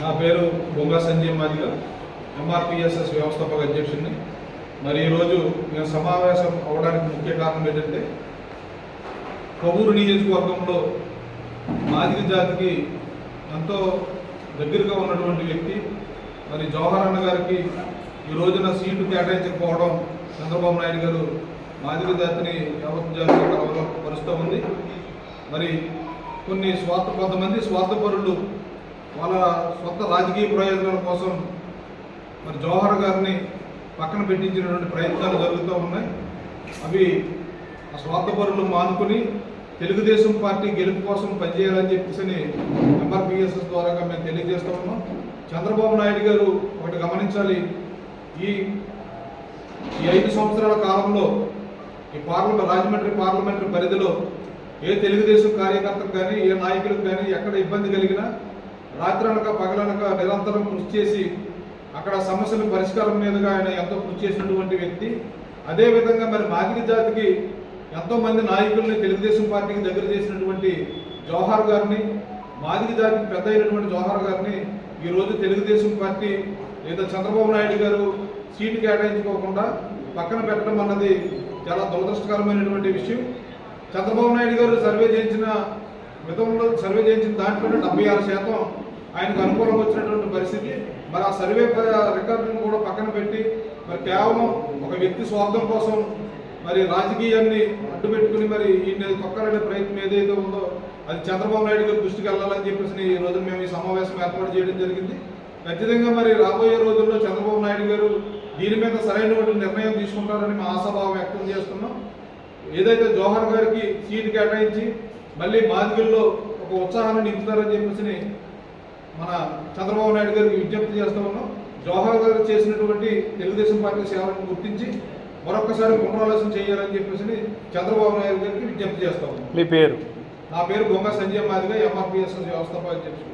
నా పేరు బొంగా సంజయ్ మాదిగ ఎంఆర్పిఎస్ఎస్ వ్యవస్థాపక అధ్యక్షుడిని. మరి ఈరోజు మేము సమావేశం అవడానికి ముఖ్య కారణం ఏంటంటే కొవ్వూరు నియోజకవర్గంలో మాదిగ జాతికి ఎంతో దగ్గరగా ఉన్నటువంటి వ్యక్తి. మరి జవహర్ అన్న గారికి ఈ రోజున సీటు కేటాయించకపోవడం చంద్రబాబు నాయుడు గారు మాదిరి జాతిని యావత్ జాతి పరుస్తూ ఉంది. మరి కొన్ని స్వార్థ కొంతమంది స్వార్థపరులు వాళ్ళ సొంత రాజకీయ ప్రయోజనాల కోసం మరి జవహర్ గారిని పక్కన పెట్టించినటువంటి ప్రయత్నాలు జరుగుతూ ఉన్నాయి. అవి ఆ స్వార్థపరులు మానుకుని తెలుగుదేశం పార్టీ గెలుపు కోసం పనిచేయాలని చెప్పేసి ఎంఆర్పిఎస్ఎస్ ద్వారా మేము తెలియజేస్తూ ఉన్నాం. చంద్రబాబు నాయుడు గారు ఒకటి గమనించాలి. ఈ ఈ ఐదు సంవత్సరాల కాలంలో ఈ పార్లమెంట్ రాజమండ్రి పార్లమెంటరీ పరిధిలో ఏ తెలుగుదేశం కార్యకర్తకు కానీ ఏ నాయకులకు కానీ ఎక్కడ ఇబ్బంది కలిగినా రాత్రనక పగలనక నిరంతరం కృషి చేసి అక్కడ సమస్యల పరిష్కారం మీదుగా ఆయన ఎంతో కృషి చేసినటువంటి వ్యక్తి. అదేవిధంగా మరి మాగిరి జాతికి ఎంతో మంది నాయకుల్ని తెలుగుదేశం పార్టీకి దగ్గర చేసినటువంటి జవహర్ గారిని మాదిరి జాతికి పెద్ద అయినటువంటి జవహర్ గారిని ఈరోజు తెలుగుదేశం పార్టీ లేదా చంద్రబాబు నాయుడు గారు సీటు కేటాయించుకోకుండా పక్కన పెట్టడం అన్నది చాలా దురదృష్టకరమైనటువంటి విషయం. చంద్రబాబు నాయుడు గారు సర్వే చేయించిన గతంలో సర్వే చేయించిన దాంట్లో డెబ్బై ఆరు శాతం ఆయనకు అనుకూలంగా వచ్చినటువంటి పరిస్థితి. మరి ఆ సర్వే ప- రికార్డులను కూడా పక్కన పెట్టి మరి కేవలం ఒక వ్యక్తి స్వార్థం కోసం మరి రాజకీయాన్ని అడ్డు పెట్టుకుని మరి ఈయన తొక్కాలనే ప్రయత్నం ఏదైతే ఉందో అది చంద్రబాబు నాయుడు గారి దృష్టికి వెళ్ళాలని చెప్పేసి ఈ రోజు మేము ఈ సమావేశం ఏర్పాటు చేయడం జరిగింది. ఖచ్చితంగా మరి రాబోయే రోజుల్లో చంద్రబాబు నాయుడు గారు దీని మీద సరైనటువంటి నిర్ణయం తీసుకుంటారని మా ఆశాభావం వ్యక్తం చేస్తున్నాం. ఏదైతే జోహర్ గారికి సీటు కేటాయించి మళ్ళీ మాదిగల్లో ఒక ఉత్సాహాన్ని నింపుతారని చెప్పేసి మన చంద్రబాబు నాయుడు గారికి విజ్ఞప్తి చేస్తూ ఉన్నాం. జవహర్ గారు చేసినటువంటి తెలుగుదేశం పార్టీ సేవలను గుర్తించి మరొకసారి పునరాలోచన చేయాలని చెప్పేసి చంద్రబాబు నాయుడు గారికి విజ్ఞప్తి చేస్తా ఉన్నాం. మీ పేరు? నా పేరు బొంగ సంజయ్ మాదిగా ఎంఆర్పిఎస్ వ్యవస్థాపక అధ్యక్షుడు